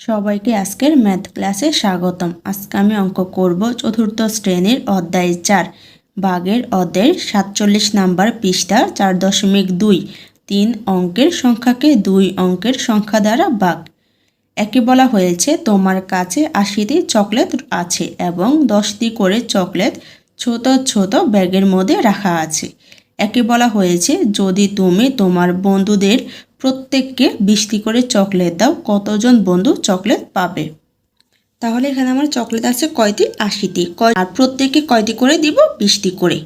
সবাইকে আজকের ম্যাথ ক্লাসে স্বাগতম। আজকে আমি অঙ্ক করব চতুর্থ শ্রেণির অধ্যায় চার, বাঘের অধ্যায়ের সাতচল্লিশ নাম্বার পৃষ্ঠা চার দশমিক দুই, তিন অঙ্কের সংখ্যাকে দুই অঙ্কের সংখ্যা দ্বারা বাঘ একে বলা হয়েছে, তোমার কাছে আশিটি চকলেট আছে এবং দশটি করে চকলেট ছোট ছোট ব্যাগের মধ্যে রাখা আছে। একে বলা হয়েছে, যদি তুমি তোমার বন্ধুদের প্রত্যেককে বিশটি করে চকলেট দাও, কতজন বন্ধু চকলেট পাবে? তাহলে এখানে আমার চকলেট আছে কয়টি? আশিটি। আর প্রত্যেককে কয়টি করে দিব? বিশটি করে।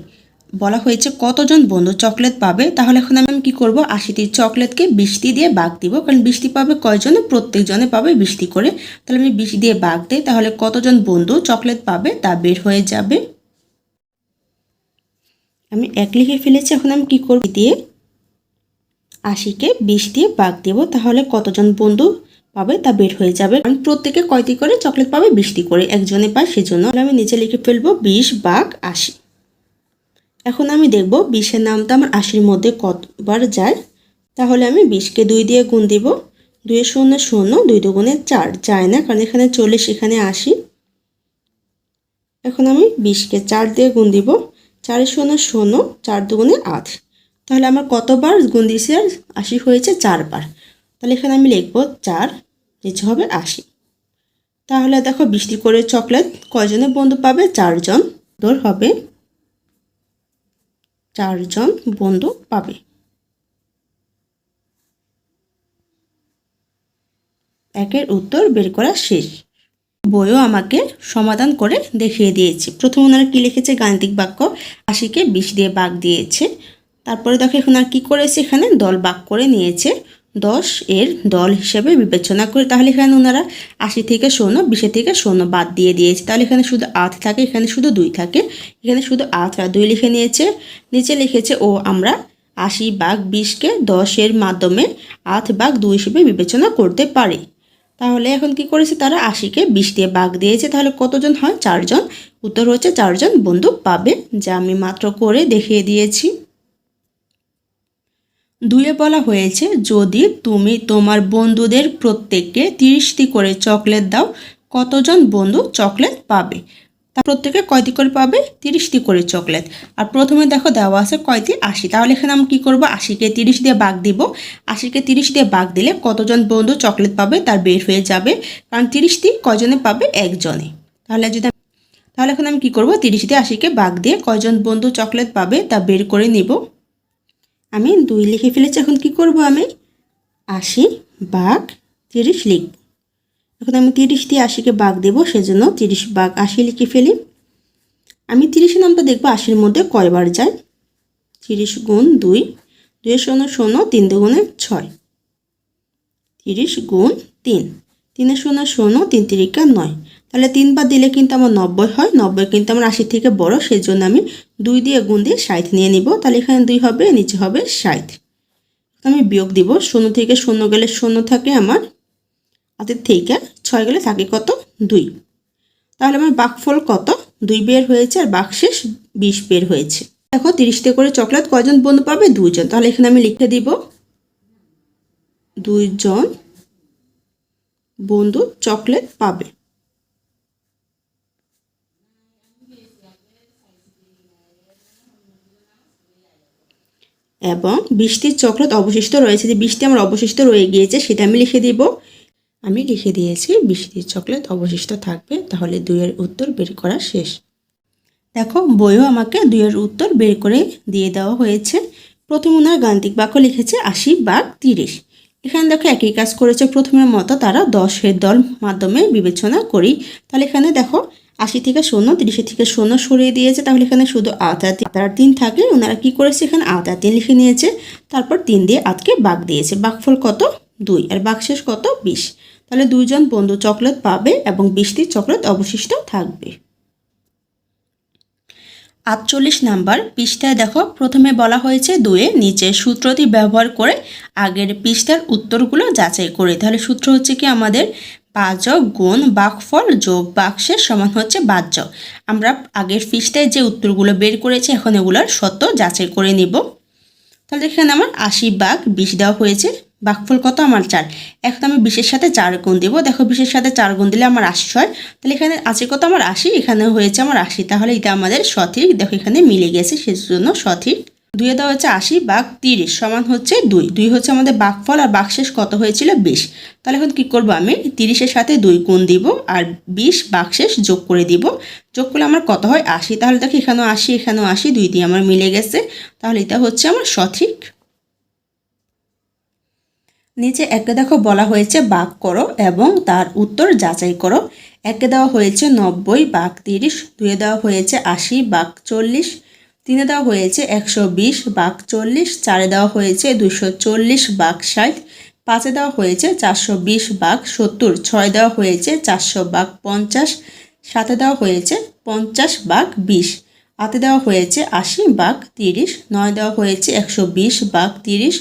বলা হয়েছে কতজন বন্ধু চকলেট পাবে? তাহলে এখন আমি কি করব? আশিটি চকলেটকে বিশটি দিয়ে বাঘ দিব। কারণ বিশটি পাবে কয়জনে? প্রত্যেকজনে পাবে বিশটি করে। তাহলে আমি বিশ দিয়ে বাঘ দিই। তাহলে কতজন বন্ধু চকলেট পাবে তা বের হয়ে যাবে। আমি এক লিখে ফেলেছি। এখন আমি কি করব? দিয়ে আশিকে বিশ দিয়ে বাঘ দেব, তাহলে কতজন বন্ধু পাবে তা বের হয়ে যাবে। কারণ প্রত্যেকে কয়টি করে চকলেট পাবে? বিশটি করে। একজনে পায় সেজন্য আমি নিচে লিখে ফেলব বিশ বাঘ, আশি। এখন আমি দেখব বিশের নামটা আমার আশির মধ্যে কতবার যায়। তাহলে আমি বিশকে দুই দিয়ে গুণ দিব। দুইয়ের শূন্য শূন্য, দুই দুগুণে চার। যায় না, কারণ এখানে চল্লিশ, এখানে আশি। এখন আমি বিশকে চার দিয়ে গুণ দিব। চারের শূন্য শূন্য, চার দুগুণে আট। তাহলে আমার কতবার গুণ দিয়েছে আশি হয়েছে চারবার। তাহলে এখানে আমি লিখব চার নিচে হবে আশি। তাহলে দেখো বৃষ্টি করে চকলেট কয়জনে বন্ধু পাবে? চারজন দর হবে। চারজন বন্ধু পাবে। একের উত্তর বের করা শেষ। বইও আমাকে সমাধান করে দেখিয়ে দিয়েছে। প্রথম ওনারা কী লিখেছে? গাণিতিক বাক্য, আশিকে বিশ দিয়ে বাঘ দিয়েছে। তারপরে দেখো এখন আর কী করেছে এখানে? দল বাক করে নিয়েছে। দশ এর দল হিসেবে বিবেচনা করে তাহলে এখানে ওনারা আশি থেকে শূন্য, বিশে থেকে শূন্য বাদ দিয়ে দিয়েছে। তাহলে এখানে শুধু আট থাকে, এখানে শুধু দুই থাকে। এখানে শুধু আট আর দুই লিখে নিয়েছে। নিচে লিখেছে, ও আমরা আশি বাঘ বিশকে দশের মাধ্যমে আট বাঘ দুই হিসেবে বিবেচনা করতে পারি। তাহলে এখন কি করেছে তারা? আশিকে বিশ দিয়ে বাঘ দিয়েছে। তাহলে কতজন হয়? চারজন। উত্তর হচ্ছে চারজন বন্ধু পাবে, যা আমি মাত্র করে দেখিয়ে দিয়েছি। দুয়ে বলা হয়েছে, যদি তুমি তোমার বন্ধুদের প্রত্যেককে তিরিশটি করে চকলেট দাও, কতজন বন্ধু চকলেট পাবে? তা প্রত্যেকে কয়টি করে পাবে? তিরিশটি করে চকলেট। আর প্রথমে দেখো দেওয়া আছে কয়টি? আশি। তাহলে এখানে আমি কী করব? আশিকে তিরিশ দিয়ে বাঘ দিব। আশিকে তিরিশ দিয়ে বাঘ দিলে কতজন বন্ধু চকলেট পাবে? তার বের হয়ে যাবে। কারণ তিরিশটি কয়জনে পাবে? একজনে। তাহলে যদি তাহলে এখন আমি কী করব? তিরিশ দিয়ে আশিকে বাঘ দিয়ে কয়জন বন্ধু চকলেট পাবে তা বের করে নিব। আমি দুই লিখে ফেলেছি, এখন কি করব আমি? আশি বাঘ তিরিশ লিখব এখন আমি তিরিশ দিয়ে আশিকে বাঘ দেবো, সেজন্য তিরিশ বাঘ আশি লিখে ফেলি। আমি তিরিশের নামটা দেখব, আশির মধ্যে কয়বার যায়? তিরিশ গুণ দুই দুই শূন্য শূন্য তিন দুগুণে ছয়। তিরিশ গুণ তিন তিনের শূন্য শূন্য তিন তিরিকা নয়। তাহলে তিনবার দিলে কিন্তু আমার নব্বই হয়, নব্বই কিন্তু আমার আশি থেকে বড় সেই জন্য আমি দুই দিয়ে গুণ দিয়ে ষাট নিয়ে নিব। তাহলে এখানে দুই হবে, নিচে হবে ষাট। আমি বিয়োগ দিব। শূন্য থেকে শূন্য গেলে শূন্য থাকে আমার। হাতের থেকে ছয় গেলে থাকে কত? দুই। তাহলে আমার বাকফল কত? দুই বের হয়েছে আর বাকশেষ বিশ বের হয়েছে। দেখো তিরিশটা করে চকলেট কয়জন বন্ধু পাবে? দুজন তাহলে এখানে আমি লিখে দিব। দুইজন বন্ধু চকলেট পাবে। এবং বৃষ্টির চকলেট অবশিষ্ট রয়েছে, যে বৃষ্টি আমার অবশিষ্ট রয়ে গিয়েছে, সেটা আমি লিখে দিব। আমি লিখে দিয়েছি, বৃষ্টির চকলেট অবশিষ্ট থাকবে, তাহলে দুইয়ের উত্তর বের করা শেষ। দেখো, বইও আমাকে দুইয়ের উত্তর বের করে দিয়ে দেওয়া হয়েছে। প্রথম ওনার গাণিতিক বাক্য লিখেছে আশি বাঘ তিরিশ। এখানে দেখো একই কাজ করেছে, প্রথমের মতো তারা দশের দল মাধ্যমে বিবেচনা করি। তাহলে এখানে দেখো আশি থেকে শূন্য তিরিশের থেকে শূন্য সরিয়ে দিয়েছে। তাহলে এখানে শুধু আর তার তিন থাকে ওনারা কি করেছে এখানে? আর তিন লিখে নিয়েছে। তারপর তিন দিয়ে আটকে বাঘ দিয়েছে। বাঘফল কত? দুই। আর বাঘশেষ কত? বিশ। তাহলে দুইজন বন্ধু চকলেট পাবে এবং বিশটি চকলেট অবশিষ্ট থাকবে। আটচল্লিশ নাম্বার পৃষ্ঠায় দেখো, প্রথমে বলা হয়েছে দুয়ে নিচে সূত্রটি ব্যবহার করে আগের পৃষ্ঠার উত্তরগুলো যাচাই করে। তাহলে সূত্র হচ্ছে কি? আমাদের বাজক গুণ বাকফল যোগ বাক্সের সমান হচ্ছে বাহ্য। আমরা আগের পৃষ্ঠায় যে উত্তরগুলো বের করেছি, এখন এগুলোর সত্য যাচাই করে নিব। তাহলে এখানে আমার আশি বাঘ বিষ দেওয়া হয়েছে। বাঘফল কত? আমার চার। এখন আমি বিশের সাথে চার গুণ দেবো। দেখো বিশের সাথে চার গুণ দিলে আমার আশি হয়। তাহলে এখানে আছে কত? আমার আশি। এখানে হয়েছে আমার আশি। তাহলে এটা আমাদের সঠিক। দেখো এখানে মিলে গেছে, সেজন্য সঠিক। দুইয়ে দেওয়া হচ্ছে আশি বাঘ তিরিশ সমান হচ্ছে দুই। দুই হচ্ছে আমাদের বাঘফল আর বাঘশেষ কত হয়েছিল? বিশ। তাহলে এখন কী করব আমি? তিরিশের সাথে দুই গুণ দিব আর বিশ বাঘশেষ যোগ করে দিব। যোগ করলে আমার কত হয়? আশি। তাহলে দেখো এখানেও আশি এখানেও আশি, দুই দিয়ে আমার মিলে গেছে। তাহলে এটা হচ্ছে আমার সঠিক। নিচে একে দেখো বলা হয়েছে বাঘ করো এবং তার উত্তর যাচাই করো। একে দেওয়া হয়েছে নব্বই বাঘ তিরিশ। দুয়ে দেওয়া হয়েছে আশি বাঘ চল্লিশ। তিনে দেওয়া হয়েছে একশো বিশ বাঘ চল্লিশ, চারে দেওয়া হয়েছে দুশো চল্লিশ বাঘ ষাট, পাঁচে দেওয়া হয়েছে চারশো বিশ বাঘ সত্তর, ছয় দেওয়া হয়েছে চারশো বাঘ পঞ্চাশ, সাতে দেওয়া হয়েছে পঞ্চাশ বাঘ বিশ আতে দেওয়া হয়েছে আশি বাঘ তিরিশ, নয় দেওয়া হয়েছে একশো বিশ বাঘ তিরিশ,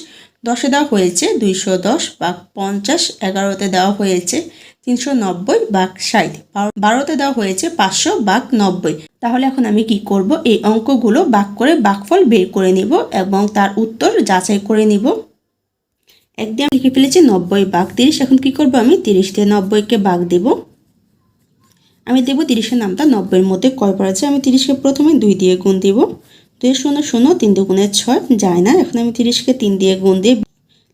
দশে দেওয়া হয়েছে দুইশো দশ বাঘ পঞ্চাশ, এগারোতে দেওয়া হয়েছে তিনশো নব্বই বাঘ ষাট। বারোতে দেওয়া হয়েছে পাঁচশো বাঘ নব্বই। তাহলে এখন আমি কি করব? এই অঙ্কগুলো বাঘ করে বাঘফল বের করে নিব এবং তার উত্তর যাচাই করে নিব। একদিন লিখে ফেলেছি নব্বই বাঘ তিরিশ, এখন কি করব আমি? তিরিশ দিয়ে নব্বইকে বাঘ দেব। আমি দেবো তিরিশের নামটা নব্বইয়ের মধ্যে। কয়বার আছে? আমি তিরিশকে প্রথমে দুই দিয়ে গুণ দিব। দুই শূন্য শূন্য, তিন দুগুণে ছয়। যায় না। এখন আমি তিরিশকে তিন দিয়ে গুণ দিই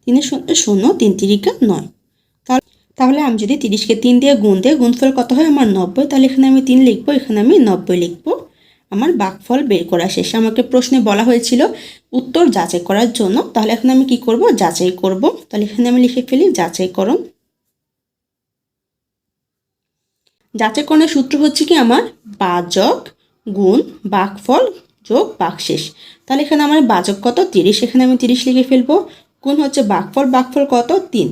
তিনের শূন্য শূন্য, তিন তিরিকা নয়। তাহলে আমি যদি তিরিশকে তিন দিয়ে গুণ দিয়ে গুণফল কত হয়? আমার নব্বই। তাহলে এখানে আমি তিন লিখব, এখানে আমি নব্বই লিখব। আমার বাঘফল বের করা শেষ। আমাকে প্রশ্নে বলা হয়েছিল উত্তর যাচাই করার জন্য। তাহলে এখন আমি কি করব? যাচাই করব। তাহলে এখানে আমি লিখে ফেলি, যাচাই করুন যাচাইকরণের সূত্র হচ্ছে কি? আমার বাজক গুণ বাঘফল যোগ বাঘশেষ তাহলে এখানে আমার বাজক কত? তিরিশ। এখানে আমি তিরিশ লিখে ফেলব। গুণ হচ্ছে বাঘফল বাঘফল কত? তিন।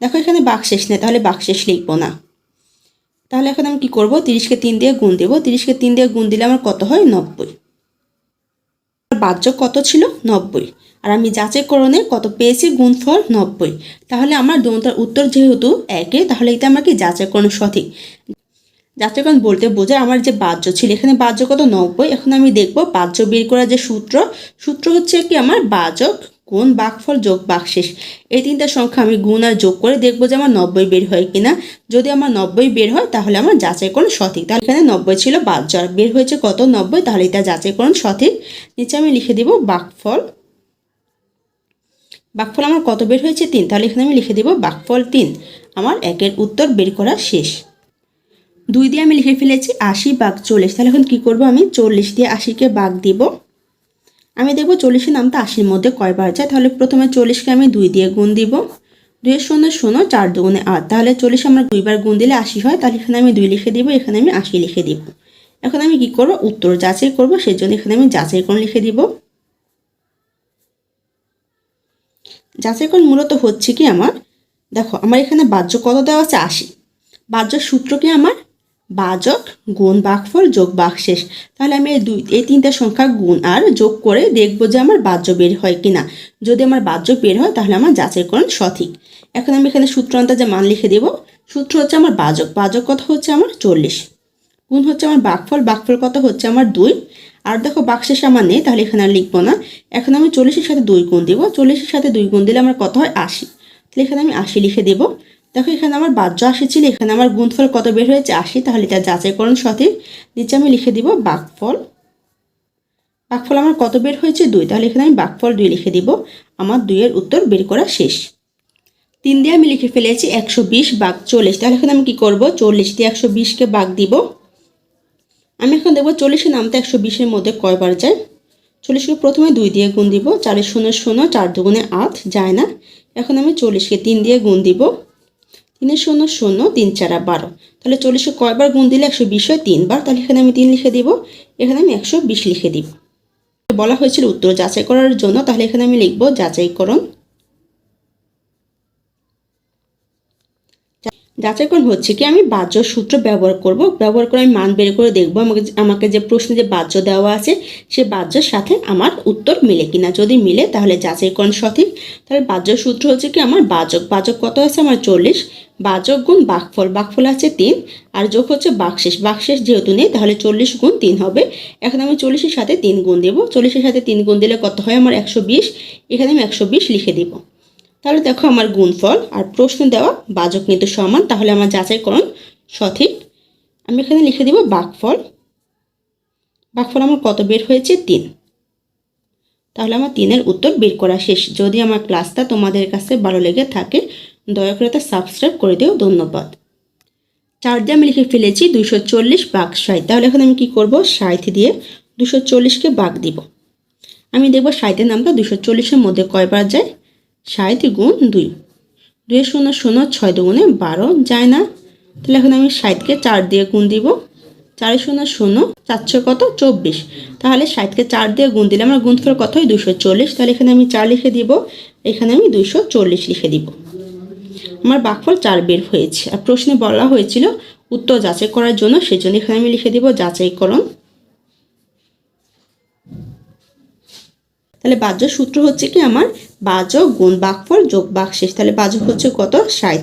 দেখো, এখানে বাঘশেষ নেই, তাহলে বাঘশেষ লিখব না। তাহলে এখন আমি কি করব? তিরিশকে তিন দিয়ে গুণ দেবো। তিরিশকে তিন দিয়ে গুণ দিলে আমার কত হয়? নব্বই। বাহ্যক কত ছিল? নব্বই। আর আমি যাচাইকরণে কত পেয়েছি? গুণফল নব্বই। তাহলে আমার দোনটার উত্তর যেহেতু একে তাহলে এটা আমার কি যাচাইকরণ সঠিক। যাচাইকরণ বলতে বোঝায় আমার যে বাহ্য ছিল, এখানে বাহ্য কত? নব্বই। এখন আমি দেখব বাহ্য বের করার যে সূত্র সূত্র হচ্ছে কি? আমার বাজক গুণ বাঘফল যোগ বাঘশেষ এই তিনটা সংখ্যা আমি গুণ আর যোগ করে দেখব যে আমার নব্বই বের হয় কিনা। যদি আমার নব্বই বের হয়, তাহলে আমার যাচাই যাচাইকরণ সঠিক। তাহলে এখানে নব্বই ছিল বাহ্য আর বের হয়েছে কত নব্বই, তাহলে এটা যাচাই যাচাইকরণ সঠিক। নিচে আমি লিখে দিব বাঘফল বাঘফল আমার কত বের হয়েছে? তিন। তাহলে এখানে আমি লিখে দিব বাঘফল তিন। আমার একের উত্তর বের করা শেষ। দুই দিয়ে আমি লিখে ফেলেছি আশি বাঘ চল্লিশ। তাহলে এখন কী করব আমি? চল্লিশ দিয়ে আশিকে বাঘ দিব। আমি দেখব চল্লিশের নামটা আশির মধ্যে কয়বার যায়। তাহলে প্রথমে চল্লিশকে আমি দুই দিয়ে গুণ দিব। দুইয়ের শূন্য শূন্য চার দুগুণে আট। তাহলে চল্লিশ আমরা দুইবার গুণ দিলে আশি হয়। তাহলে এখানে আমি দুই লিখে দিব, এখানে আমি আশি লিখে দিব। এখন আমি কি করব? উত্তর যাচাই করব। সেজন্য এখানে আমি যাচাই কোণ লিখে দিব। যাচাইকরণ মূলত হচ্ছে কি আমার? দেখো, আমার এখানে বাহ্য কত দেওয়া আছে? আশি। বাহ্যর সূত্র কি আমার? বাজক গুণ বাঘফল যোগ বাঘশেষ তাহলে আমি এই দুই এই তিনটা সংখ্যা গুণ আর যোগ করে দেখব যে আমার বাহ্য বের হয় কিনা। যদি আমার বাহ্য বের হয়, তাহলে আমার যাচাইকরণ সঠিক। এখন আমি এখানে সূত্র যে মান লিখে দেব। সূত্র হচ্ছে আমার বাজক। বাজক কত হচ্ছে আমার চল্লিশ। গুণ হচ্ছে আমার বাঘফল বাঘফল কত হচ্ছে আমার দুই। আর দেখো বাক্সেস আমার নেই, তাহলে এখানে আর লিখব না। এখন আমি চল্লিশের সাথে দুই গুণ দেবো। চল্লিশের সাথে দুই গুণ দিলে আমার কত হয়? আশি। তাহলে এখানে আমি আশি লিখে দেবো। দেখো, এখানে আমার বাহ্য আশি ছিল, এখানে আমার গুণফল কত বের হয়েছে? আশি তাহলে এটা যাচাইকরণ সঠিক। নিচে আমি লিখে দিব বাঘফল বাঘফল আমার কত বের হয়েছে? দুই। তাহলে এখানে আমি বাঘফল দুই লিখে দিব। আমার দুইয়ের উত্তর বের করা শেষ। তিন দিয়ে আমি লিখে ফেলেছি একশো বিশ বাঘ চল্লিশ। তাহলে এখানে আমি কি করব? চল্লিশ দিয়ে একশো বিশকে বাঘ দিব। আমি এখন দেখব চল্লিশের নামটা একশো বিশের মধ্যে কয়বার যায়? চল্লিশকে প্রথমে দুই দিয়ে গুণ দিব। চারের শূন্য শূন্য, চার দুগুণে আট যায় না। এখন আমি চল্লিশকে তিন দিয়ে গুণ দিব। তিনের শূন্য শূন্য, তিন চারা বারো। তাহলে চল্লিশে কয়বার গুণ দিলে একশো বিশ হয়? তিনবার। তাহলে এখানে আমি তিন লিখে দিব। এখানে আমি একশো বিশ লিখে দিব। বলা হয়েছিল উত্তর যাচাই করার জন্য। তাহলে এখানে আমি লিখব যাচাইকরণ। যাচাইকরণ হচ্ছে কি আমি বাহ্য সূত্র ব্যবহার করব, ব্যবহার করে আমি মান বের করে দেখব আমাকে আমাকে যে প্রশ্নে যে বাহ্য দেওয়া আছে, সে বাহ্যের সাথে আমার উত্তর মিলে কিনা। যদি মিলে, তাহলে যাচাইকরণ সঠিক। তাহলে বাহ্য সূত্র হচ্ছে কি আমার বাজক বাজক কত আছে? আমার চল্লিশ। বাজক গুণ বাঘফল। বাঘফল আছে তিন। আর যোগ হচ্ছে বাকশেষ। বাকশেষ যেহেতু নেই, তাহলে চল্লিশ গুণ তিন হবে। এখন আমি চল্লিশের সাথে তিন গুণ দেবো। চল্লিশের সাথে তিন গুণ দিলে কত হয়? আমার একশো বিশ। এখানে আমি একশো বিশ লিখে দেবো। তাহলে দেখো আমার গুণফল আর প্রশ্ন দেওয়া বাজক কিন্তু সমান, তাহলে আমার যাচাইকরণ সঠিক। আমি এখানে লিখে দিব বাকফল। বাকফল আমার কত বের হয়েছে? তিন। তাহলে আমার তিনের উত্তর বের করা শেষ। যদি আমার ক্লাসটা তোমাদের কাছে ভালো লেগে থাকে, দয়া করে তা সাবস্ক্রাইব করে দিও। ধন্যবাদ। চার দিয়ে আমি লিখে ফেলেছি দুইশো চল্লিশ বাঘ ষাট। তাহলে এখন আমি কি করব? ষাট দিয়ে দুশো চল্লিশকে বাঘ দিব। আমি দেখব ষাটের নামটা দুশো চল্লিশের মধ্যে কয়বার যায়? ষাট গুণ দুই। দুই শূন্য শূন্য ছয় দুগুণে বারো, যায় না? তাহলে এখন আমি ষাটকে চার দিয়ে গুণ দিব। চার শূন্য শূন্য চারশো কত? চব্বিশ। তাহলে ষাটকে চার দিয়ে গুণ দিলে আমার গুণফল কত হয়? দুশো চল্লিশ। তাহলে এখানে আমি চার লিখে দিব। এখানে আমি দুশো চল্লিশ লিখে দিব। আমার বাকফল চার বের হয়েছে। আর প্রশ্নে বলা হয়েছিল, উত্তর যাচাই করার জন্য সেজন্য এখানে আমি লিখে দিব যাচাইকরণ। তাহলে বাহ্য সূত্র হচ্ছে কি? আমার বাজক গুণ বাকফল যোগ বাকশেষ। তাহলে বাজক হচ্ছে কত? ষাট।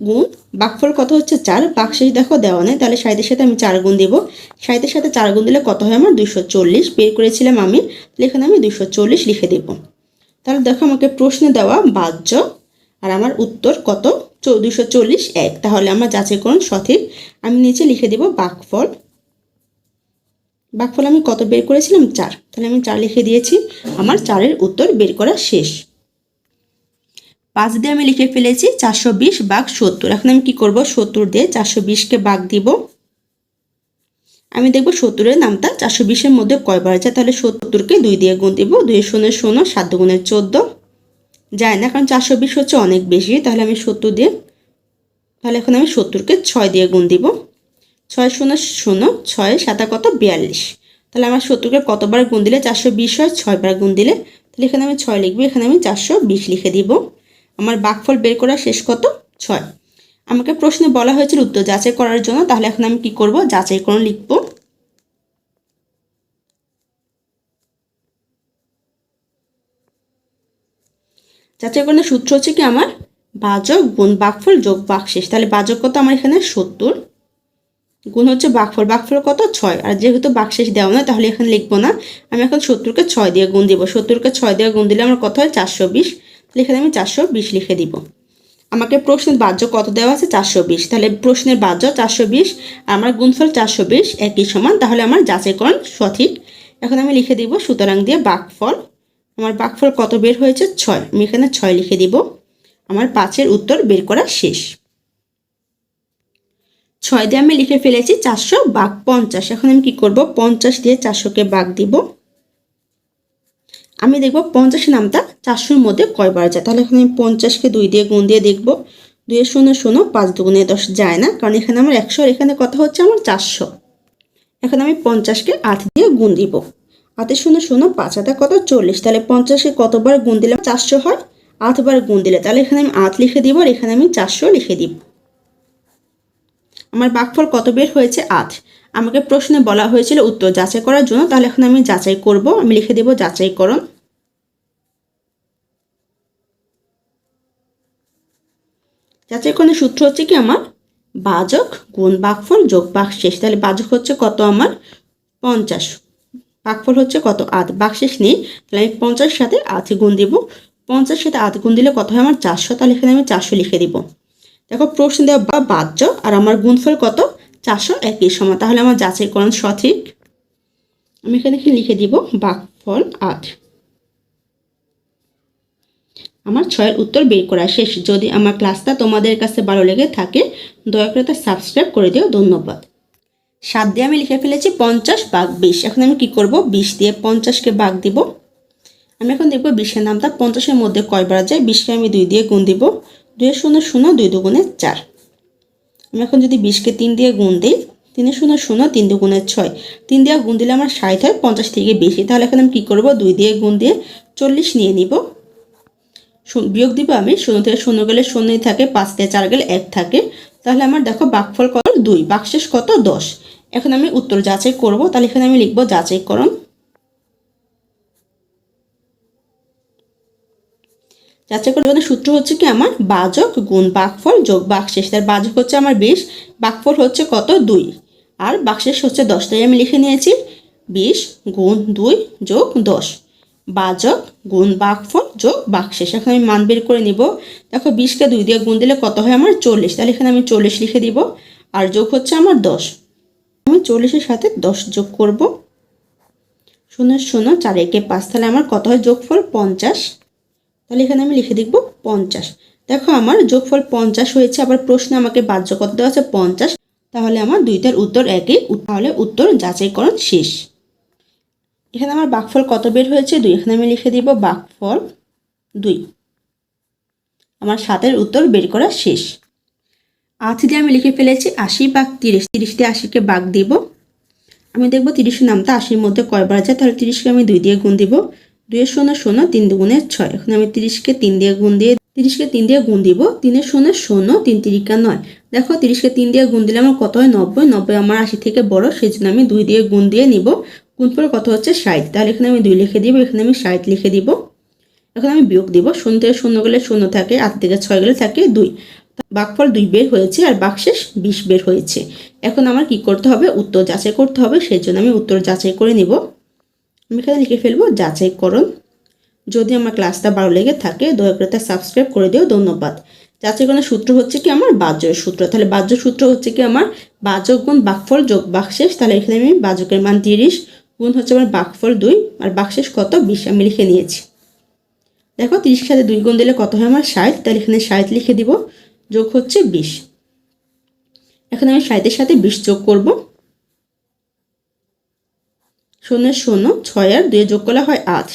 গুণ বাকফল কত হচ্ছে চার? বাকশেষ দেখো দেওয়া নেই। তাহলে ষাটের সাথে আমি চার গুণ দেবো। ষাটের সাথে চার গুণ দিলে কত হয় আমার? দুশো চল্লিশ। বের করেছিলাম আমি। তাহলে এখানে আমি দুশো চল্লিশ লিখে দেবো। তাহলে দেখো আমাকে প্রশ্নে দেওয়া বাহ্য আর আমার উত্তর কত? দুশো চল্লিশ এক। তাহলে আমার যাচাই করুন সঠিক। আমি নিচে লিখে দেব বাকফল। বাকফল আমি কত বের করেছিলাম? চার। তাহলে আমি চার লিখে দিয়েছি। আমার চারের উত্তর বের করা শেষ। পাঁচ দিয়ে আমি লিখে ফেলেছি চারশো বিশ বাঘ সত্তর। এখন আমি কি করব? সত্তর দিয়ে চারশো বিশকে বাঘ দিব। আমি দেখব সত্তরের নামটা চারশো বিশের মধ্যে কয়বার আছে। তাহলে সত্তরকে দুই দিয়ে গুণ দিব। দুই শূন্য শূন্য, সাত গুণের চোদ্দ। যায় না, কারণ চারশো বিশ হচ্ছে অনেক বেশি। তাহলে আমি সত্তর দিয়ে তাহলে এখন আমি সত্তরকে ছয় দিয়ে গুণ দিব। ছয় শূন্য শূন্য, ছয় সাতা কত? বিয়াল্লিশ। তাহলে আমার সত্তরকে কতবার গুণ দিলে? চারশো বিশ হয়, ছয়বার গুণ দিলে। তাহলে এখানে আমি ছয় লিখব, এখানে আমি চারশো বিশ লিখে দিব। আমার বাকফল বের করা শেষ কত? ছয়। আমাকে প্রশ্নে বলা হয়েছিল উত্তর যাচাই করার জন্য, তাহলে এখন আমি কি করব? যাচাই করে লিখব। যাচাইকরণের সূত্র হচ্ছে কি? আমার বাজক গুণ বাকফল যোগ বাকশেষ। তাহলে বাজক কত? আমার এখানে সত্তর। গুণ হচ্ছে বাকফল। বাকফল কত? ছয়। আর যেহেতু বাকশেষ দেওয়া না তাহলে এখানে লিখব না। আমি এখন সত্তরকে ছয় দিয়ে গুণ দিব। সত্তরকে ছয় দিয়ে গুণ দিলে আমার কত হয়? চারশো বিশ। তাহলে এখানে আমি চারশো বিশ লিখে দিব। আমাকে প্রশ্নের বাহ্য কত দেওয়া আছে? চারশো বিশ। তাহলে প্রশ্নের বাহ্য চারশো বিশ আমার গুণফল চারশো বিশ, একই সমান। তাহলে আমার যাচাইকরণ সঠিক। এখন আমি লিখে দিব সুতরাং দিয়ে বাকফল। আমার বাকফল কত বের হয়েছে? ছয়। আমি এখানে ছয় লিখে দিব। আমার পাঁচের উত্তর বের করা শেষ। ছয় দিয়ে আমি লিখে ফেলেছি চারশো বাঘ পঞ্চাশ। এখন আমি কি করব? পঞ্চাশ দিয়ে চারশোকে বাঘ দিব। আমি দেখব পঞ্চাশের নামটা চারশোর মধ্যে কয়বার যায়। তাহলে এখানে আমি পঞ্চাশকে দুই দিয়ে গুণ দিয়ে দেখব। দুইয়ের শূন্য শূন্য পাঁচ দুগুণে দশ যায় না, কারণ এখানে আমার একশো আর এখানে কথা হচ্ছে আমার চারশো। এখন আমি পঞ্চাশকে আট দিয়ে গুণ দিব। আটের শূন্য শূন্য পাঁচ হাতে কত? চল্লিশ। তাহলে পঞ্চাশে কতবার গুণ দিলে চারশো হয়, আটবার গুণ দিলে। তাহলে এখানে আমি আট লিখে দিব আর এখানে আমি চারশো লিখে দিব। আমার বাকফল কত বের হয়েছে আট আমাকে প্রশ্নে বলা হয়েছিল উত্তর যাচাই করার জন্য, তাহলে এখন আমি যাচাই করব। আমি লিখে দেব যাচাইকরণ। যাচাইকরণের সূত্র হচ্ছে কি আমার? বাজক গুণ বাকফল যোগ বাকশেষ। তাহলে বাজক হচ্ছে কত আমার? পঞ্চাশ। বাকফল হচ্ছে কত? আট। বাকশেষ নেই। তাহলে আমি পঞ্চাশের সাথে আট গুণ দিব। পঞ্চাশের সাথে আধ গুণ দিলে কত হয় আমার চারশো? তাহলে এখানে আমি চারশো লিখে দিব। দেখো, প্রশ্ন দেওয়া বা বাহ্য আর আমার গুণফল কত? চারশো একই সময় তাহলে আমার যাচাই যাচাইকরণ সঠিক। আমি এখানে লিখে দিব? বাকফল আট। আমার ছয়ের উত্তর বের করা শেষ। যদি আমার ক্লাসটা তোমাদের কাছে ভালো লেগে থাকে, দয়া করে তা সাবস্ক্রাইব করে দিও। ধন্যবাদ। সাত দিয়ে আমি লিখে ফেলেছি পঞ্চাশ বাঘ বিশ। এখন আমি কি করব? বিশ দিয়ে পঞ্চাশকে বাঘ দিব। আমি এখন দেখব বিশের নামটা। পঞ্চাশের মধ্যে কয়বার যায়? বিশকে আমি দুই দিয়ে গুণ দিব। দুইয়ের শূন্য শূন্য দুই দুগুণে চার। আমি এখন যদি বিশকে তিন দিয়ে গুণ দিই তিনের শূন্য শূন্য, তিন দুগুণে ছয়। তিন দিয়ে গুণ দিলে আমার ষাট হয়, পঞ্চাশ থেকে বেশি। তাহলে এখন আমি কী করব? দুই দিয়ে গুণ দিয়ে চল্লিশ নিয়ে নিব। বিয়োগ দিব আমি, শূন্য থেকে শূন্য গেলে শূন্যই থাকে, পাঁচ থেকে চার গেলে এক থাকে। তাহলে আমার দেখো বাকফল কত? দুই। বাকশেষ কত? দশ। এখন আমি উত্তর যাচাই করব। তাহলে এখানে আমি লিখব যাচাইকরণ। যাচাইকরণের সূত্র হচ্ছে কি আমার বাজক গুণ বাকফল যোগ বাকশেষ। তার বাজক হচ্ছে আমার বিশ, বাকফল হচ্ছে কত? দুই। আর বাকশেষ হচ্ছে দশ, তাই আমি লিখে নিয়েছি বিশ গুণ দুই যোগ দশ। বাজক গুণ বাঘফল যোগ বাঘশেষ এখন আমি মান বের করে নিব। দেখো বিশকে দুই দিয়ে গুণ দিলে কত হয়? আমার চল্লিশ। তাহলে এখানে আমি চল্লিশ লিখে দিব। আর যোগ হচ্ছে আমার দশ। আমি চল্লিশের সাথে দশ যোগ করব। শূন্য শূন্য, চার, একে পাঁচ। তাহলে আমার কত হয়? যোগফল পঞ্চাশ। তাহলে এখানে আমি লিখে দেখব পঞ্চাশ। দেখো আমার যোগফল পঞ্চাশ হয়েছে, আবার প্রশ্নে আমাকে বাহ্য কত দেওয়া আছে? পঞ্চাশ। তাহলে আমার দুইটার উত্তর একই তাহলে উত্তর যাচাইকরণ শেষ। এখানে আমার বাঘফল কত বের হয়েছে? দুই। এখানে আমি লিখে দিব বাঘফল দুই। আমার সাতের উত্তর বের করা শেষ। আশি দিয়ে আমি লিখে ফেলেছি, আশি বাঘ তিরিশ। তিরিশ দিয়ে আশিকে বাঘ দিব। আমি দেখব তিরিশের নামটা আশির মধ্যে কয়বার যায় তাহলে তিরিশকে আমি দুই দিয়ে গুণ দিব। দুইয়ের শূন্য শূন্য তিন দুগুণে ছয়। এখন আমি তিরিশকে তিন দিয়ে গুণ দিয়ে, তিরিশকে তিন দিয়ে গুণ দিব তিনের শূন্য শূন্য তিন তিরিকা নয়। দেখো, তিরিশকে তিন দিয়ে গুণ দিলে আমার কত হয়? নব্বই। নব্বই আমার আশি থেকে বড় সেই জন্য আমি দুই দিয়ে গুণ দিয়ে নিব। গুণ পরে কত হচ্ছে? ষাট। তাহলে এখানে আমি দুই লিখে দিব, এখানে আমি ষাট লিখে দিব। এখন আমি বিয়োগ দিব। শূন্য থেকে শূন্য গেলে শূন্য থাকে, আট থেকে ছয় গেলে থাকে দুই। বাঘফল দুই বের হয়েছে আর বাঘশেষ বিশ বের হয়েছে। এখন আমার কি করতে হবে? উত্তর যাচাই করতে হবে সেই জন্য আমি উত্তর যাচাই করে নিব। আমি এখানে লিখে ফেলব, যাচাই যাচাইকরণ যদি আমার ক্লাসটা ভালো লেগে থাকে, দয়া করে তা সাবস্ক্রাইব করে দিও, ধন্যবাদ। যাচাই যাচাইকরণের সূত্র হচ্ছে কি আমার বাহ্যের সূত্র? তাহলে বাহ্য সূত্র হচ্ছে কি আমার বাজক গুণ বাঘফল যোগ বাঘশেষ তাহলে এখানে আমি বাজকের মান তিরিশ, গুণ হচ্ছে আমার বাঘফল দুই, আর বাঘশেষ কত? বিশ, আমি লিখে নিয়েছি। দেখো, তিরিশের সাথে দুই গুণ দিলে কত হয় আমার ষাট? তাহলে এখানে ষাট লিখে দিব, যোগ হচ্ছে বিশ। এখন আমি ষাটের সাথে বিশ যোগ করব। শূন্যের শূন্য ছয় আর দুয়ে যোগ করলে হয় আট।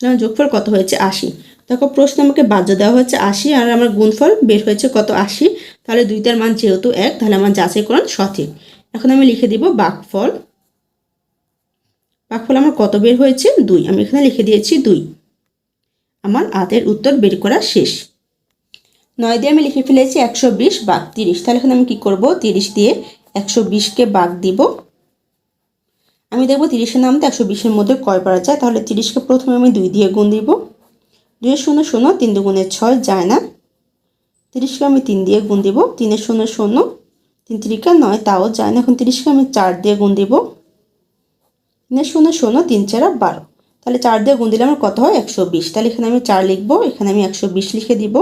তাহলে যোগফল কত হয়েছে? আশি। দেখো, প্রশ্ন আমাকে বাজ্য দেওয়া হয়েছে আশি আর আমার গুণফল বের হয়েছে কত? আশি। তাহলে দুইটার মান যেহেতু এক, তাহলে আমার যাচাই যাচাইকরণ সঠিক। এখন আমি লিখে দিব বাঘফল বাঘফল আমার কত বের হয়েছে? দুই। আমি এখানে লিখে দিয়েছি দুই। আমার আতের উত্তর বের করা শেষ। নয় দিয়ে আমি লিখে ফেলেছি একশো বিশ বাঘ তিরিশ। তাহলে এখানে আমি কী করব? তিরিশ দিয়ে একশো বিশকে বাঘ দিব। আমি দেখব তিরিশের নামতে একশো বিশের মধ্যে কয় পারা যায়। তাহলে তিরিশকে প্রথমে আমি দুই দিয়ে গুণ দিব। দুই শূন্য শূন্য, তিন দুগুণে ছয় যায় না। তিরিশকে আমি তিন দিয়ে গুণ দিব। তিনের শূন্য শূন্য, তিন তিরিকা নয়, তাও যায় না। এখন তিরিশকে আমি চার দিয়ে গুণ দিব। তিনের শূন্য শূন্য, তিন চারা বারো। তাহলে চার দিয়ে গুণ দিলে আমার কত হয়? একশো বিশ। তাহলে এখানে আমি চার লিখব, এখানে আমি একশো বিশ লিখে দিব।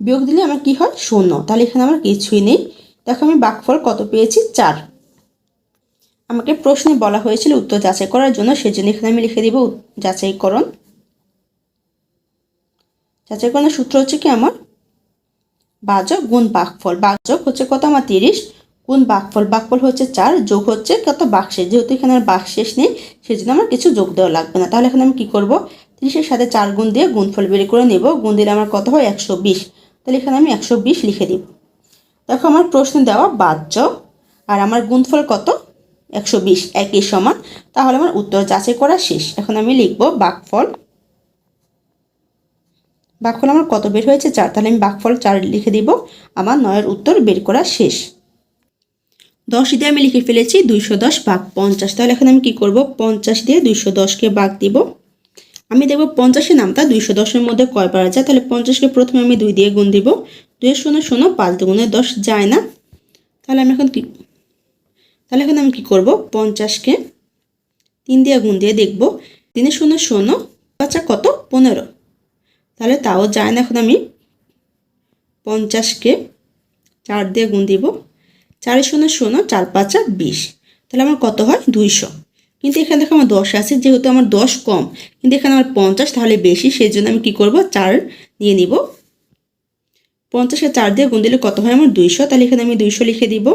বিয়োগ দিলে আমার কি হয়? শূন্য। তাহলে এখানে আমার কিছুই নেই। দেখো আমি বাকফল কত পেয়েছি? চার। আমাকে প্রশ্নে বলা হয়েছিল উত্তর যাচাই করার জন্য, সেজন্য এখানে আমি লিখে দিব যাচাইকরণ। যাচাইকরণের সূত্র হচ্ছে কি আমার? বাজক গুণ বাকফল। বাজক হচ্ছে কত? আমার তিরিশ। গুণ বাকফল। বাকফল হচ্ছে চার। যোগ হচ্ছে কত? বাকশেষ। যেহেতু এখানে আমার বাকশেষ নেই, সেজন্য আমার কিছু যোগ দেওয়া লাগবে না। তাহলে এখানে আমি কী করব? তিরিশের সাথে চার গুণ দিয়ে গুণফল বের করে নেব। গুণ দিলে আমার কত হয়? একশো বিশ। তাহলে এখানে আমি একশো বিশ লিখে দিব। দেখো আমার প্রশ্ন দেওয়া বাহ্য আর আমার গুণফল কত? একশো বিশ একই সমান, তাহলে আমার উত্তর যাচাই করা শেষ। এখন আমি লিখব বাকফল। বাকফল আমার কত বের হয়েছে? চার। তাহলে আমি বাকফল চার লিখে দিব। আমার নয়ের উত্তর বের করা শেষ। দশ দিয়ে আমি লিখে ফেলেছি দুইশো দশ বাঘ পঞ্চাশ। তাহলে এখন আমি কি করব? পঞ্চাশ দিয়ে দুইশো দশকে বাঘ দিব। আমি দেখব পঞ্চাশের নামটা দুইশো দশের মধ্যে কয় পারা যায়? তাহলে পঞ্চাশকে প্রথমে আমি দুই দিয়ে গুণ দিব। দুইয়ের শূন্য শূন্য পাঁচ দুগুণে দশ যায় না। তাহলে আমি এখন কি তাহলে এখন আমি কি করব? পঞ্চাশকে তিন দিয়ে গুণ দিয়ে দেখব। তিনের শূন্য শূন্য, পাঁচা কত? পনেরো। তাহলে তাও যায় না এখন আমি। পঞ্চাশকে চার দিয়ে গুণ দিব। চারের শূন্য শূন্য, চার পাঁচা বিশ। তাহলে আমার কত হয়? দুইশো। কিন্তু এখানে দেখো আমার দশ আছে, যেহেতু আমার দশ কম। কিন্তু এখানে আমার পঞ্চাশ, তাহলে বেশি, সেই জন্য আমি কী করব? চার নিয়ে নিব। পঞ্চাশকে চার দিয়ে গুণ দিলে কত হয়? আমার দুইশো। তাহলে এখানে আমি দুইশো লিখে দিব।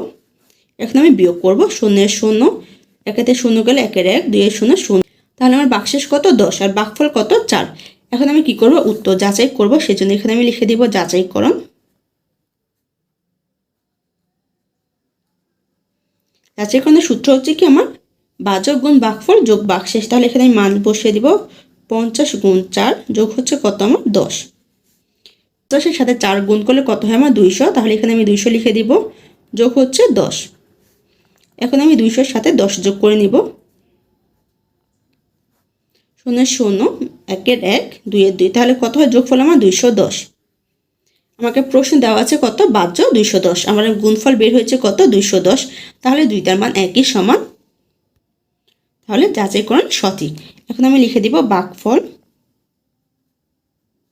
এখন আমি বিয়োগ করব শূন্যের শূন্য, একেতে শূন্য গেলে একের এক দুইয়ের শূন্য শূন্য। তাহলে আমার বাক্সেস কত? দশ, আর বাকফল কত? চার। এখন আমি কি করব? উত্তর যাচাই করব, সেজন্য এখানে আমি লিখে দিব যাচাইকরণ। যাচাইকরণের সূত্র হচ্ছে কি? আমার বাজক গুণ বাকফল যোগ বাকশেষ। তাহলে এখানে আমি মান বসিয়ে দিব পঞ্চাশ গুণ চার, যোগ হচ্ছে কত আমার? দশ। দশের সাথে চার গুণ করলে কত হয়? আমার দুইশো। তাহলে এখানে আমি দুইশো লিখে দিব, যোগ হচ্ছে দশ। এখন আমি দুইশোর সাথে দশ যোগ করে নিব। শূন্যের শূন্য, একের এক, দুইয়ের দুই। তাহলে কত হয়? যোগফল আমার দুইশো দশ। আমাকে প্রশ্ন দেওয়া আছে কত? বাহ্য দুইশো দশ। আমার গুণফল বের হয়েছে কত? দুইশো দশ। তাহলে দুইটার মান একই সমান। তাহলে যাচাইকরণ সঠিক। এখন আমি লিখে দিব বাঘফল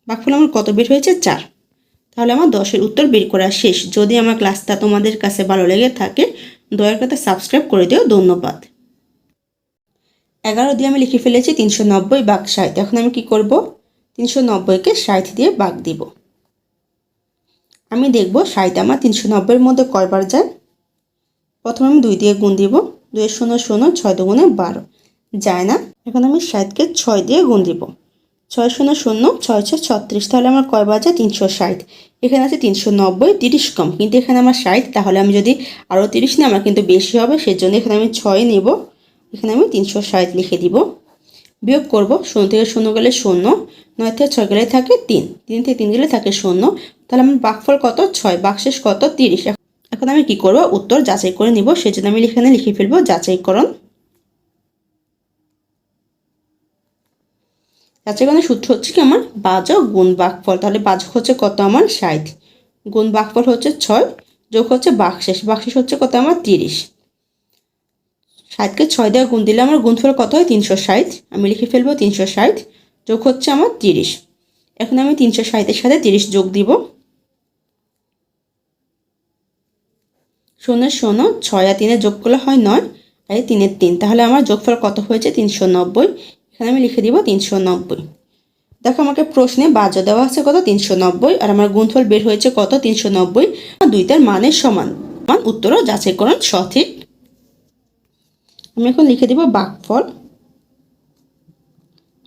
বাঘফল আমার কত বের হয়েছে? চার। তাহলে আমার দশের উত্তর বের করা শেষ। যদি আমার ক্লাসটা তোমাদের কাছে ভালো লেগে থাকে দয়া করে সাবস্ক্রাইব করে দিও, ধন্যবাদ। এগারো দিয়ে আমি লিখে ফেলেছি তিনশো নব্বই বাঘ ষাট। এখন আমি কি করব? তিনশো নব্বইকে ষাট দিয়ে বাঘ দিব। আমি দেখব ষাট আমার তিনশো নব্বইয়ের মধ্যে কয়বার যায়? প্রথমে আমি দুই দিয়ে গুণ দিব। দুই শূন্য শূন্য, ছয় দুগুণে বারো। যায় না? এখন আমি ষাটকে ছয় দিয়ে গুণ দিব। ছয় শূন্য শূন্য ছয় ছয় ছত্রিশ, তাহলে আমার কয় বাজে? তিনশো ষাট। এখানে আছে তিনশো নব্বই, তিরিশ কম। কিন্তু এখানে আমার ষাট, তাহলে আমি যদি আরও তিরিশ নিই, আমার কিন্তু বেশি হবে। সেজন্য এখানে আমি ছয় নেব। এখানে আমি তিনশো ষাট লিখে দিব। বিয়োগ করব, শূন্য থেকে শূন্য গেলে শূন্য, নয় থেকে ছয় গেলে থাকে তিন। তিন থেকে তিন গেলে থাকে শূন্য। তাহলে আমার বাকফল কত? ছয়। বাকশেষ কত? তিরিশ। এখন আমি কি করব? উত্তর যাচাই করে নিব। সেজন্য আমি এখানে লিখে ফেলব যাচাইকরণ। যাচাইকরণের সূত্র হচ্ছে কি আমার বাজক গুণ বাকফল। তাহলে বাজক হচ্ছে কত আমার? ষাট। গুণ বাকফল হচ্ছে ছয়, যোগ হচ্ছে বাকশেষ। বাকশেষ হচ্ছে কত আমার? তিরিশ। ষাটকে ছয় দেওয়া গুণ দিলে আমার গুণফল কত হয়? তিনশো ষাট। আমি লিখে ফেলব তিনশো ষাট, যোগ হচ্ছে আমার তিরিশ। এখন আমি তিনশো ষাটের সাথে তিরিশ যোগ দিব। শূন্য শূন্য, ছয় আর তিনে যোগ করলে হয় নয়, আর তিনের তিন। তাহলে আমার যোগফল কত হয়েছে? তিনশো নব্বই। এখানে আমি লিখে দিব তিনশো নব্বই। দেখো আমাকে প্রশ্নে বাজ দেওয়া আছে কত? তিনশো নব্বই। আর আমার গুণফল বের হয়েছে কত? তিনশো নব্বই। দুইটার মানের সমান। মান উত্তরও যাচাই করুন সঠিক। আমি এখন লিখে দিব বাকফল।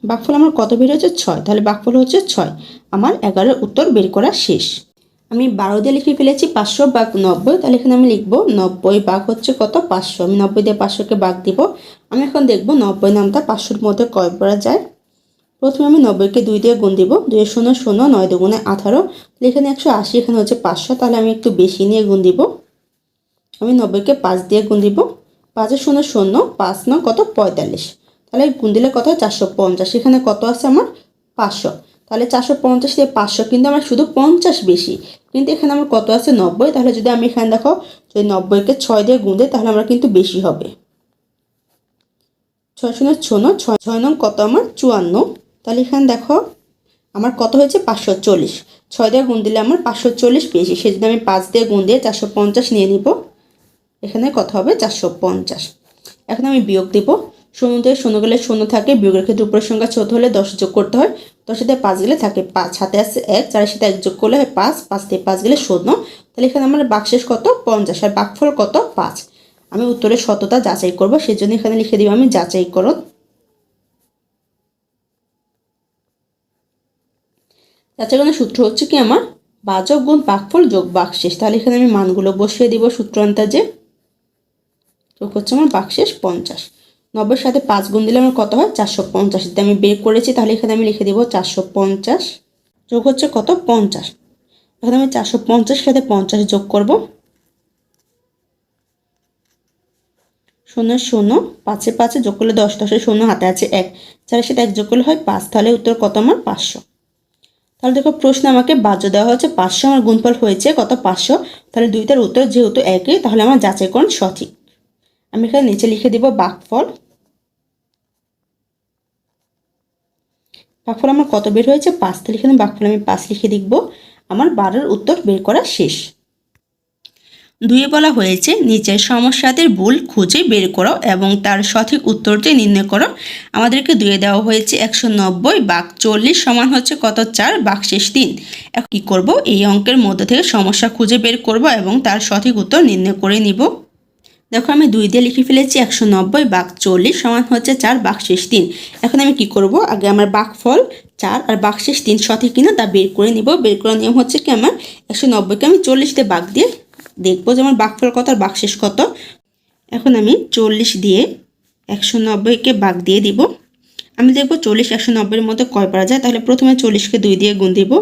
বাকফল আমার কত বের হয়েছে? ছয়। তাহলে বাকফল হচ্ছে ছয়। আমার এগারোর উত্তর বের করা শেষ। আমি বারো দিয়ে লিখে ফেলেছি, পাঁচশো বাঘ নব্বই, তাহলে এখানে আমি লিখব নব্বই বাঘ হচ্ছে কত? পাঁচশো। আমি নব্বই দিয়ে পাঁচশোকে বাঘ দিব। আমি এখন দেখব নব্বই নামটা পাঁচশোর মধ্যে কয় করা যায়? প্রথমে আমি নব্বইকে দুই দিয়ে গুণ দিব, দুই শূন্য শূন্য, নয় দুগুণে আঠারো। তাহলে এখানে একশো আশি, এখানে হচ্ছে পাঁচশো, তাহলে আমি একটু বেশি নিয়ে গুণ দিব। আমি নব্বইকে পাঁচ দিয়ে গুণ দিব। পাঁচে শূন্য শূন্য, পাঁচ নয় কত? পঁয়তাল্লিশ। তাহলে গুণ দিলে কত? চারশো পঞ্চাশ। এখানে কত আছে আমার? পাঁচশো। তাহলে চারশো পঞ্চাশ দিয়ে পাঁচশো, কিন্তু আমার শুধু পঞ্চাশ বেশি। কিন্তু এখানে আমার কত আছে? নব্বই। তাহলে যদি আমি এখানে দেখো, যদি নব্বইকে ছয় দিয়ে গুণ তাহলে আমার কিন্তু বেশি হবে। ছয় শূন্য শূন্য, ছয় ছয় নং কত আমার? চুয়ান্ন। তাহলে এখানে দেখো, আমার কত হয়েছে? পাঁচশো চল্লিশ। ছয় দিয়ে গুণ দিলে আমার পাঁচশো চল্লিশ বেশি। সেজন্য আমি পাঁচ দিয়ে গুণ দিয়ে চারশো পঞ্চাশ নিয়ে নিব, এখানে কত হবে? চারশো পঞ্চাশ। এখন আমি বিয়োগ দিব। শূন্য থেকে শূন্য গেলে শূন্য থাকে। বিয়োগের ক্ষেত্রে উপরের সংখ্যা ছোট হলে দশ যোগ করতে হয় দশের সাথে পাঁচ গেলে থাকে পাঁচ। হাতে আছে এক, চারের সাথে এক যোগ করলে হয় পাঁচ পাঁচ থেকে পাঁচ গেলে শূন্য। তাহলে এখানে আমার বাকশেষ কত? পঞ্চাশ। আর বাকফল কত? পাঁচ। আমি উত্তরের সততা যাচাই করব, সেজন্য এখানে লিখে দিব আমি যাচাই করো। যাচাইকরণের সূত্র হচ্ছে কি আমার? বাজক গুণ বাকফল যোগ বাকশেষ তাহলে এখানে আমি মানগুলো বসিয়ে দিব সূত্র আন্তাজে যোগ হচ্ছে আমার বাকশেষ পঞ্চাশ। নব্বইয়ের সাথে পাঁচ গুণ দিলে আমার কত হয়? চারশো পঞ্চাশ। যদি আমি বের করেছি, তাহলে এখানে আমি লিখে দিব চারশো পঞ্চাশ যোগ হচ্ছে কত? পঞ্চাশ। এখানে আমি চারশো পঞ্চাশের সাথে পঞ্চাশ যোগ করব। শূন্য শূন্য, পাঁচে পাঁচে যোগ করলে দশ, দশে শূন্য, হাতে আছে এক। চারের সাথে এক যোগ করলে হয় পাঁচ, তাহলে উত্তর কত আমার? পাঁচশো। তাহলে দেখো প্রশ্ন আমাকে বাজ্য দেওয়া হচ্ছে পাঁচশো আমার গুণফল হয়েছে কত? পাঁচশো। তাহলে দুইটার উত্তর যেহেতু একই, তাহলে আমার যাচাইকরণ সঠিক। আমি এখানে নিচে লিখে দিব বাকফল। বাকফল আমার কত বের হয়েছে? পাঁচ। তাহলে এখানে বাকফল আমি পাঁচ লিখে দেখব আমার বারোর উত্তর বের করা শেষ। দুয়ে বলা হয়েছে, নিচের সমস্যাদের ভুল খুঁজে বের করো এবং তার সঠিক উত্তরটি নির্ণয় করো। আমাদেরকে দুয়ে দেওয়া হয়েছে একশো নব্বই বাঘ চল্লিশ সমান হচ্ছে কত? চার। বাঘ শেষ তিন। কী করব? এই অঙ্কের মধ্যে থেকে সমস্যা খুঁজে বের করব এবং তার সঠিক উত্তর নির্ণয় করে নিব। দেখো আমি দুই দিয়ে লিখে ফেলেছি একশো নব্বই বাঘ চল্লিশ সমান হচ্ছে চার বাঘ শেষ তিন। এখন আমি কি করব? আগে আমার বাঘ ফল চার আর বাঘ শেষ তিন সঠিক কিনা তা বের করে নিব। বের করার নিয়ম হচ্ছে কি আমার একশো নব্বইকে আমি চল্লিশ দিয়ে বাঘ দিয়ে দেখব যে আমার বাঘ ফল কত আর বাঘ শেষ কত। এখন আমি চল্লিশ দিয়ে একশো নব্বইকে বাঘ দিয়ে দিব। আমি দেখব চল্লিশ একশো নব্বইয়ের মধ্যে কয় পারা যায়? তাহলে প্রথমে চল্লিশকে দুই দিয়ে গুণ দিব।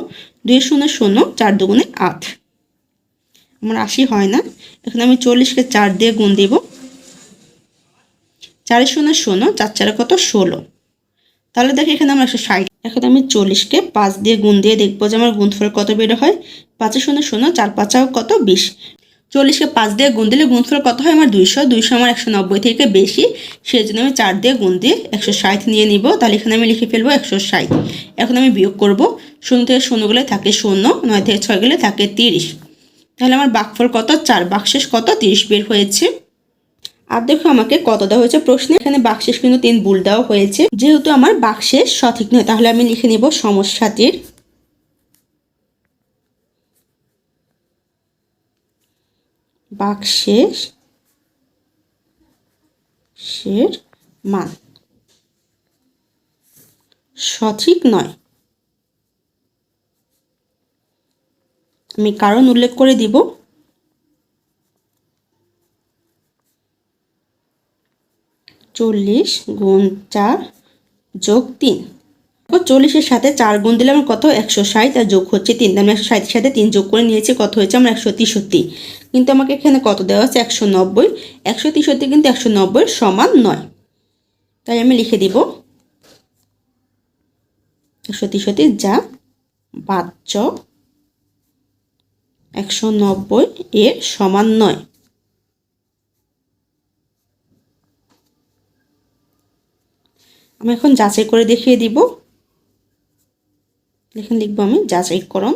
দুই শূন্য শূন্য, চার দুগুণে আট। আমার আশি হয় না। এখন আমি চল্লিশকে চার দিয়ে গুণ দিব। চারে শূন্য শূন্য, চার চারে কত? ষোলো। তাহলে দেখি এখানে আমার একশো ষাট। এখন আমি চল্লিশকে পাঁচ দিয়ে গুণ দিয়ে দেখব যে আমার গুণফল কত বেরো হয়। পাঁচে শূন্য শূন্য, চার পাঁচাও কত? বিশ। চল্লিশকে পাঁচ দিয়ে গুণ দিলে গুণফল কত হয়? আমার দুইশো। দুইশো আমার একশো নব্বই থেকে বেশি। সেই জন্য আমি চার দিয়ে গুণ দিয়ে একশো ষাট নিয়ে নিব। তাহলে এখানে আমি লিখে ফেলব একশো ষাট। এখন আমি বিয়োগ করব। শূন্য থেকে শূন্য গেলে থাকে শূন্য, নয় থেকে ছয় গেলে থাকে তিরিশ। তাহলে আমার বাকফল কত? চার। বাকশেষ কত? তিরিশ। বের হয়েছে। আর দেখো আমাকে কত দেওয়া হয়েছে প্রশ্নে। এখানে বাকশেষ কিন্তু তিন ভুল দেওয়া হয়েছে। যেহেতু আমার বাকশেষ সঠিক নয়, তাহলে আমি লিখে নিব সমস্যাটির। বাকশেষ মান সঠিক নয়। আমি কারণ উল্লেখ করে দিব। চল্লিশ গুণ চার যোগ তিন। চল্লিশের সাথে চার গুণ দিলে আমার কত? একশো ষাট আর যোগ হচ্ছে তিন। আমি একশো ষাটের সাথে তিন যোগ করে নিয়েছি, কত হয়েছে? আমার একশো তেষট্টি। কিন্তু আমাকে এখানে কত দেওয়া আছে একশো নব্বই। একশো তেষট্টি কিন্তু একশো নব্বই সমান নয়। তাই আমি লিখে দিব। একশো তেষট্টি যা বাচ্চ একশো নব্বই এর সমান নয়। আমি এখন যাচাই করে দেখিয়ে দিব। এখানে লিখব আমি, যাচাইকরণ।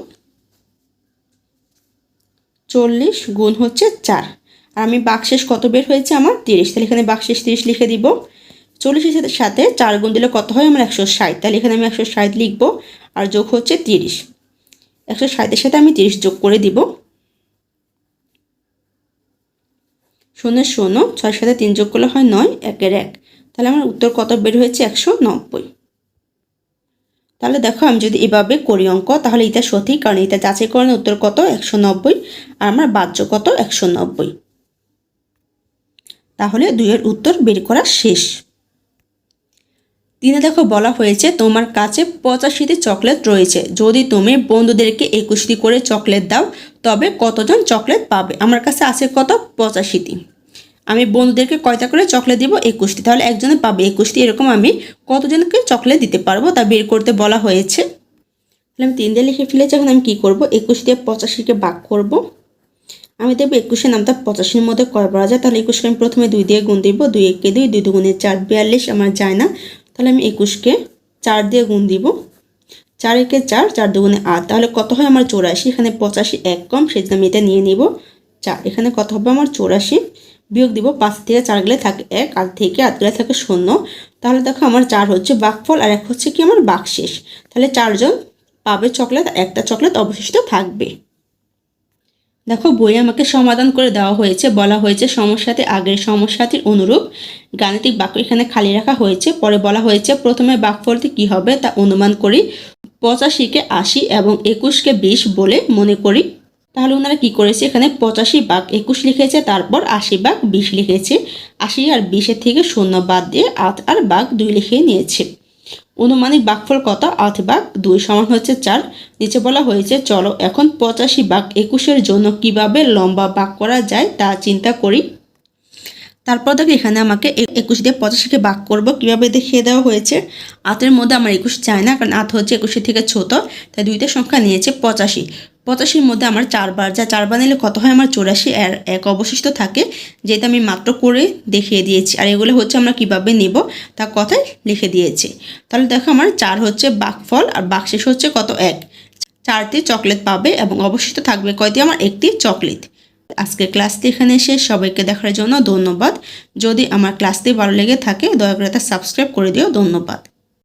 চল্লিশ গুণ হচ্ছে চার। আর আমি বাকশেষ কত বের হয়েছে আমার? তিরিশ। তাহলে এখানে বাকশেষ তিরিশ লিখে দিব। চল্লিশের সাথে সাথে চার গুণ দিলে কত হয়? আমার একশো ষাট। তাহলে এখানে আমি একশো ষাট লিখব। আর যোগ হচ্ছে তিরিশ। একশো ষাটের সাথে আমি তিরিশ যোগ করে দিব। শূন্য শূন্য, ছয়ের সাথে তিন যোগ করলে হয় নয়, একের এক। তাহলে আমার উত্তর কত বের হয়েছে? একশো নব্বই। তাহলে দেখো, আমি যদি এভাবে করি অঙ্ক, তাহলে এটা সঠিক, কারণ এটা যাচাই করেন উত্তর কত? একশো নব্বই। আর আমার বাহ্য কত? একশো নব্বই। তাহলে দুইয়ের উত্তর বের করা শেষ। তিনে দেখো বলা হয়েছে, তোমার কাছে পঁচাশিটি চকলেট রয়েছে। যদি তুমি বন্ধুদেরকে একুশটি করে চকলেট দাও, তবে কতজন চকলেট পাবে? আমার কাছে আছে কত? পঁচাশিটি। আমি বন্ধুদেরকে কয়টা করে চকলেট দিব? একুশটি। তাহলে একজনে পাবে একুশটি, এরকম আমি কতজনকে চকলেট দিতে পারব তা বের করতে বলা হয়েছে। তাহলে আমি তিন দিয়ে লিখে ফেলেছি, এখন আমি কী করব? একুশ দিয়ে পঁচাশিকে ভাগ করব। আমি দেবো একুশের নামটা পঁচাশির মধ্যে কয় পড়া যায়। তাহলে একুশকে আমি প্রথমে দুই দিয়ে গুণ দিব। দুই একে দুই দুই দুগুণে চার, বিয়াল্লিশ, আমার যায় না। তাহলে আমি একুশকে চার দিয়ে গুণ দিব। চার একে চার চার দুগুণে আট। তাহলে কত হয় আমার চৌরাশি? এখানে পঁচাশি এক কম, সেজন্য আমি এটা নিয়ে নিব। চার, এখানে কত হবে আমার চৌরাশি? বিয়োগ দিব পাঁচ থেকে চার গেলে থাকে এক আট থেকে আট গেলে থাকে শূন্য। তাহলে দেখো আমার চার হচ্ছে বাকফল, আর এক হচ্ছে কি আমার বাকশেষ। তাহলে চারজন পাবে চকলেট একটা চকলেট অবশিষ্ট থাকবে। দেখো, বই আমাকে সমাধান করে দেওয়া হয়েছে, বলা হয়েছে সমস্যাতে আগের সমস্যাটির অনুরূপ। গাণিতিক বাক্য এখানে খালি রাখা হয়েছে, পরে বলা হয়েছে প্রথমে বাকফলটি কি হবে তা অনুমান করি। পঁচাশিকে আশি এবং একুশকে বিশ বলে মনে করি। তাহলে ওনারা কি করেছে এখানে? পঁচাশি বাঘ একুশ লিখেছে, তারপর আশি বাঘ বিশ লিখেছে। আশি আর বিশের থেকে শূন্য বাদ দিয়ে আট আর বাঘ দুই লিখে নিয়েছে। অনুমানিক বাকফল কত? আট বাঘ দুই সমান হচ্ছে চার। নিচে বলা হয়েছে, চলো এখন পঁচাশি বাঘ একুশের জন্য কীভাবে লম্বা বাঘ করা যায় তা চিন্তা করি। তারপর দেখো, এখানে আমাকে একুশ দিয়ে পঁচাশিকে বাক করব। কীভাবে দেখিয়ে দেওয়া হয়েছে? আতের মধ্যে আমার একুশ চায় না, কারণ আত হচ্ছে একুশের থেকে ছোট, তাই দুইটা সংখ্যা নিয়েছে পঁচাশি। পঁচাশির মধ্যে আমার চারবার, যা চারবার নিলে কত হয়? আমার চৌরাশি আর এক অবশিষ্ট থাকে যেটা আমি মাত্র করে দেখিয়ে দিয়েছি। আর এগুলো হচ্ছে আমরা কীভাবে নেব? তা কথায় লিখে দিয়েছি। তাহলে দেখো আমার চার হচ্ছে বাকফল আর বাকশেষ হচ্ছে কত? এক। চারটি চকলেট পাবে এবং অবশিষ্ট থাকবে কয়টি? আমার একটি চকলেট। আজকের ক্লাসটি এখানে শেষ। সবাইকে দেখার জন্য ধন্যবাদ। যদি আমার ক্লাসটি ভালো লেগে থাকে, দয়া করে তা সাবস্ক্রাইব করে দিও। ধন্যবাদ।